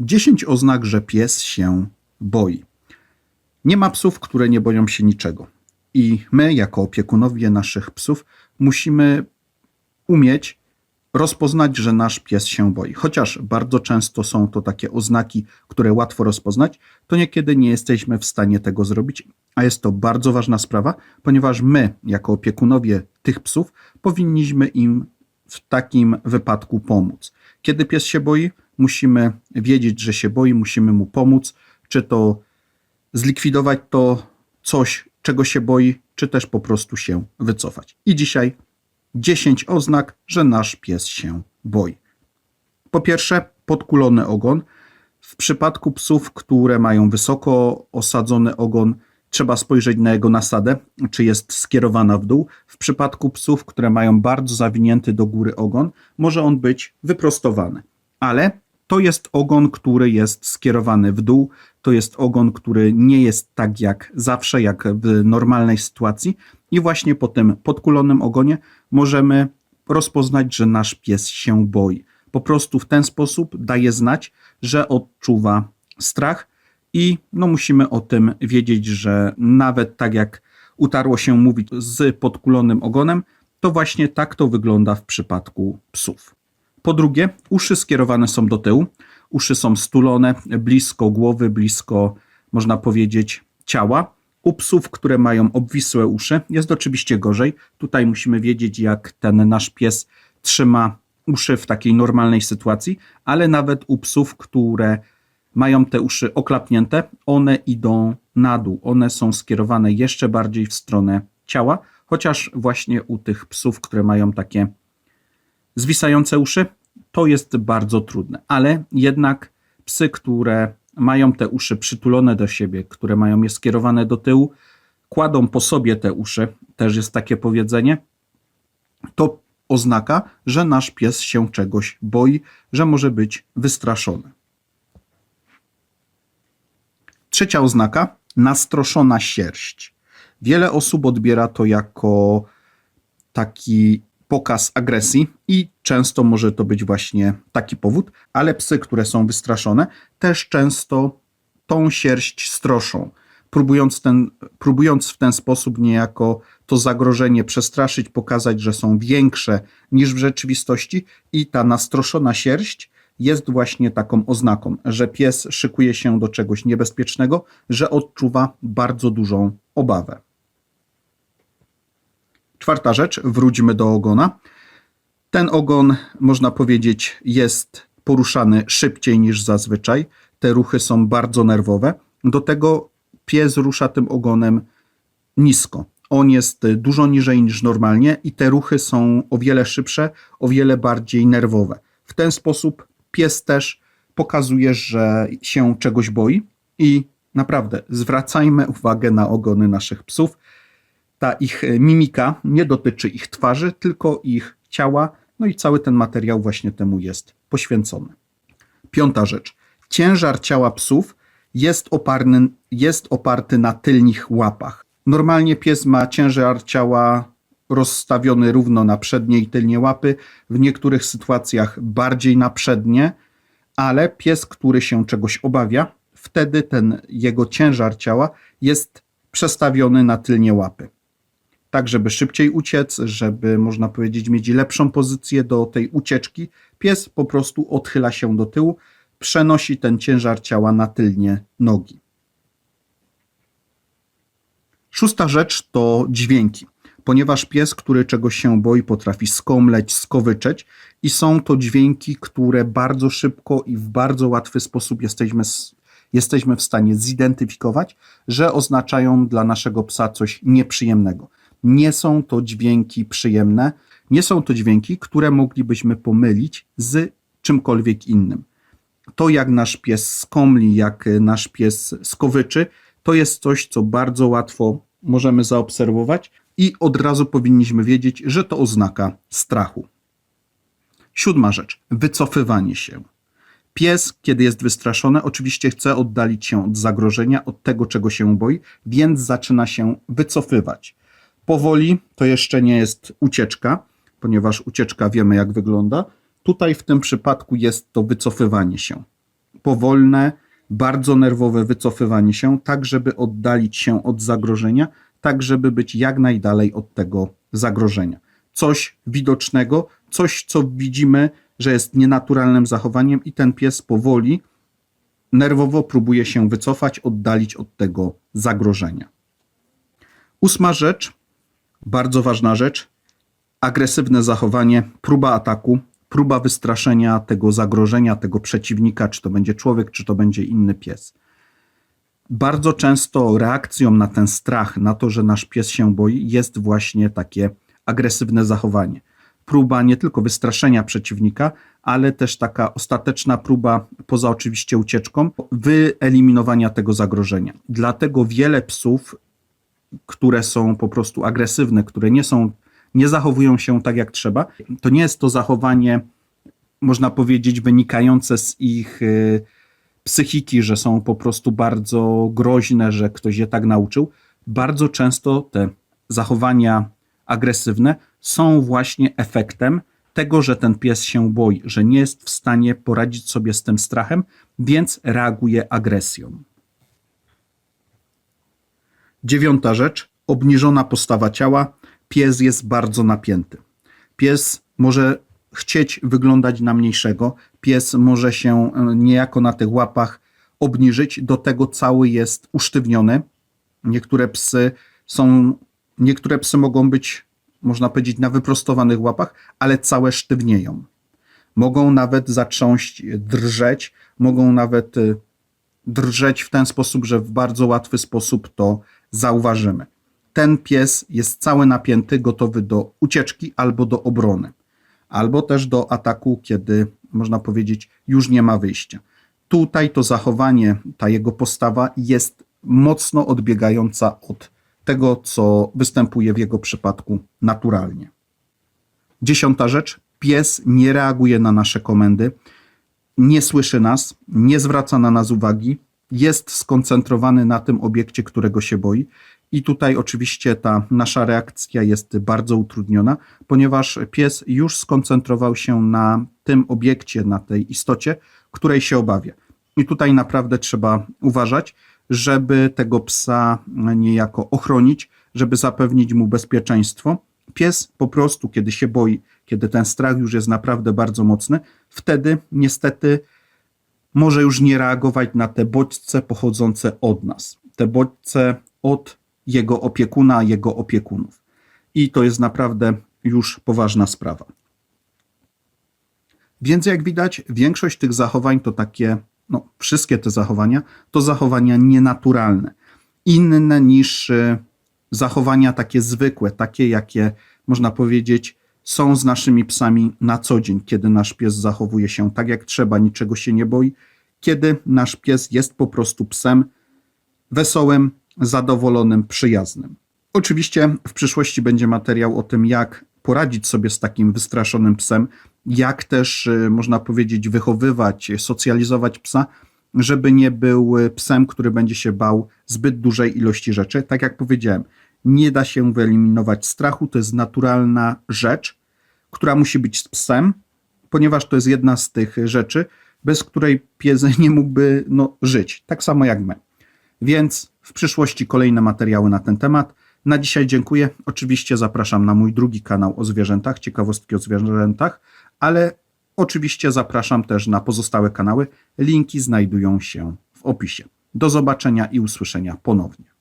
10 oznak, że pies się boi. Nie ma psów, które nie boją się niczego. I my, jako opiekunowie naszych psów, musimy umieć rozpoznać, że nasz pies się boi. Chociaż bardzo często są to takie oznaki, które łatwo rozpoznać, to niekiedy nie jesteśmy w stanie tego zrobić, a jest to bardzo ważna sprawa, ponieważ my, jako opiekunowie tych psów, powinniśmy im w takim wypadku pomóc. Kiedy pies się boi, musimy wiedzieć, że się boi, musimy mu pomóc, czy to zlikwidować to coś, czego się boi, czy też po prostu się wycofać. I dzisiaj 10 oznak, że nasz pies się boi. Po pierwsze, podkulony ogon. W przypadku psów, które mają wysoko osadzony ogon, trzeba spojrzeć na jego nasadę, czy jest skierowana w dół. W przypadku psów, które mają bardzo zawinięty do góry ogon, może on być wyprostowany. Ale to jest ogon, który jest skierowany w dół. To jest ogon, który nie jest tak jak zawsze, jak w normalnej sytuacji. I właśnie po tym podkulonym ogonie możemy rozpoznać, że nasz pies się boi. Po prostu w ten sposób daje znać, że odczuwa strach i no musimy o tym wiedzieć, że nawet tak jak utarło się mówić z podkulonym ogonem, to właśnie tak to wygląda w przypadku psów. Po drugie, uszy skierowane są do tyłu. Uszy są stulone blisko głowy, blisko, można powiedzieć, ciała. U psów, które mają obwisłe uszy, jest oczywiście gorzej. Tutaj musimy wiedzieć, jak ten nasz pies trzyma uszy w takiej normalnej sytuacji, ale nawet u psów, które mają te uszy oklapnięte, one idą na dół. One są skierowane jeszcze bardziej w stronę ciała, chociaż właśnie u tych psów, które mają takie zwisające uszy, to jest bardzo trudne. Ale jednak psy, które mają te uszy przytulone do siebie, które mają je skierowane do tyłu, kładą po sobie te uszy, też jest takie powiedzenie, to oznaka, że nasz pies się czegoś boi, że może być wystraszony. Trzecia oznaka nastroszona sierść. Wiele osób odbiera to jako taki pokaz agresji i często może to być właśnie taki powód, ale psy, które są wystraszone, też często tą sierść stroszą, próbując, ten, próbując w ten sposób niejako to zagrożenie przestraszyć, pokazać, że są większe niż w rzeczywistości i ta nastroszona sierść jest właśnie taką oznaką, że pies szykuje się do czegoś niebezpiecznego, że odczuwa bardzo dużą obawę. Czwarta rzecz, wróćmy do ogona. Ten ogon, można powiedzieć, jest poruszany szybciej niż zazwyczaj. Te ruchy są bardzo nerwowe. Do tego pies rusza tym ogonem nisko. On jest dużo niżej niż normalnie i te ruchy są o wiele szybsze, o wiele bardziej nerwowe. W ten sposób pies też pokazuje, że się czegoś boi i naprawdę zwracajmy uwagę na ogony naszych psów ta ich mimika nie dotyczy ich twarzy, tylko ich ciała, no i cały ten materiał właśnie temu jest poświęcony. Piąta rzecz. Ciężar ciała psów jest oparty, jest oparty na tylnych łapach. Normalnie pies ma ciężar ciała rozstawiony równo na przednie i tylnie łapy, w niektórych sytuacjach bardziej na przednie, ale pies, który się czegoś obawia, wtedy ten jego ciężar ciała jest przestawiony na tylnie łapy tak żeby szybciej uciec, żeby można powiedzieć mieć lepszą pozycję do tej ucieczki, pies po prostu odchyla się do tyłu, przenosi ten ciężar ciała na tylnie nogi. Szósta rzecz to dźwięki. Ponieważ pies, który czegoś się boi, potrafi skomleć, skowyczeć i są to dźwięki, które bardzo szybko i w bardzo łatwy sposób jesteśmy, jesteśmy w stanie zidentyfikować, że oznaczają dla naszego psa coś nieprzyjemnego nie są to dźwięki przyjemne, nie są to dźwięki, które moglibyśmy pomylić z czymkolwiek innym. To, jak nasz pies skomli, jak nasz pies skowyczy, to jest coś, co bardzo łatwo możemy zaobserwować i od razu powinniśmy wiedzieć, że to oznaka strachu. Siódma rzecz wycofywanie się. Pies, kiedy jest wystraszony, oczywiście chce oddalić się od zagrożenia, od tego, czego się boi, więc zaczyna się wycofywać. Powoli to jeszcze nie jest ucieczka, ponieważ ucieczka wiemy jak wygląda. Tutaj w tym przypadku jest to wycofywanie się. powolne, bardzo nerwowe wycofywanie się, tak żeby oddalić się od zagrożenia, tak żeby być jak najdalej od tego zagrożenia. Coś widocznego, coś co widzimy, że jest nienaturalnym zachowaniem i ten pies powoli, nerwowo próbuje się wycofać, oddalić od tego zagrożenia. Ósma rzecz, bardzo ważna rzecz, agresywne zachowanie, próba ataku, próba wystraszenia tego zagrożenia, tego przeciwnika, czy to będzie człowiek, czy to będzie inny pies. Bardzo często reakcją na ten strach, na to, że nasz pies się boi, jest właśnie takie agresywne zachowanie. Próba nie tylko wystraszenia przeciwnika, ale też taka ostateczna próba, poza oczywiście ucieczką, wyeliminowania tego zagrożenia. Dlatego wiele psów, które są po prostu agresywne, które nie są, nie zachowują się tak jak trzeba, to nie jest to zachowanie, można powiedzieć, wynikające z ich y, psychiki, że są po prostu bardzo groźne, że ktoś je tak nauczył. Bardzo często te zachowania agresywne są właśnie efektem tego, że ten pies się boi, że nie jest w stanie poradzić sobie z tym strachem, więc reaguje agresją. Dziewiąta rzecz, obniżona postawa ciała. Pies jest bardzo napięty. Pies może chcieć wyglądać na mniejszego, pies może się e, niejako na tych łapach obniżyć, do tego cały jest usztywniony. Niektóre psy są, niektóre psy mogą być, można powiedzieć, na wyprostowanych łapach, ale całe sztywnieją. Mogą nawet zacząć drżeć, mogą nawet y, drżeć w ten sposób, że w bardzo łatwy sposób to zauważymy. Ten pies jest cały napięty, gotowy do ucieczki albo do obrony, albo też do ataku, kiedy można powiedzieć, już nie ma wyjścia. Tutaj to zachowanie, ta jego postawa jest mocno odbiegająca od tego, co występuje w jego przypadku naturalnie. Dziesiąta rzecz: pies nie reaguje na nasze komendy, nie słyszy nas, nie zwraca na nas uwagi, jest skoncentrowany na tym obiekcie, którego się boi. I tutaj oczywiście ta nasza reakcja jest bardzo utrudniona, ponieważ pies już skoncentrował się na tym obiekcie, na tej istocie, której się obawia. I tutaj naprawdę trzeba uważać, żeby tego psa niejako ochronić, żeby zapewnić mu bezpieczeństwo. Pies po prostu, kiedy się boi, kiedy ten strach już jest naprawdę bardzo mocny, wtedy niestety może już nie reagować na te bodźce pochodzące od nas, te bodźce od jego opiekuna, jego opiekunów. I to jest naprawdę już poważna sprawa. Więc jak widać, większość tych zachowań to takie, no wszystkie te zachowania, to zachowania nienaturalne, inne niż y, zachowania takie zwykłe, takie jakie można powiedzieć są z naszymi psami na co dzień, kiedy nasz pies zachowuje się tak jak trzeba, niczego się nie boi, kiedy nasz pies jest po prostu psem wesołym, zadowolonym, przyjaznym. Oczywiście w przyszłości będzie materiał o tym, jak poradzić sobie z takim wystraszonym psem, jak też y, można powiedzieć wychowywać, socjalizować psa, żeby nie był psem, który będzie się bał zbyt dużej ilości rzeczy. Tak jak powiedziałem, nie da się wyeliminować strachu, to jest naturalna rzecz, która musi być z psem, ponieważ to jest jedna z tych rzeczy, bez której pies nie mógłby no, żyć, tak samo jak my. Więc w przyszłości kolejne materiały na ten temat. Na dzisiaj dziękuję. Oczywiście zapraszam na mój drugi kanał o zwierzętach, ciekawostki o zwierzętach, ale oczywiście zapraszam też na pozostałe kanały. Linki znajdują się w opisie. Do zobaczenia i usłyszenia ponownie.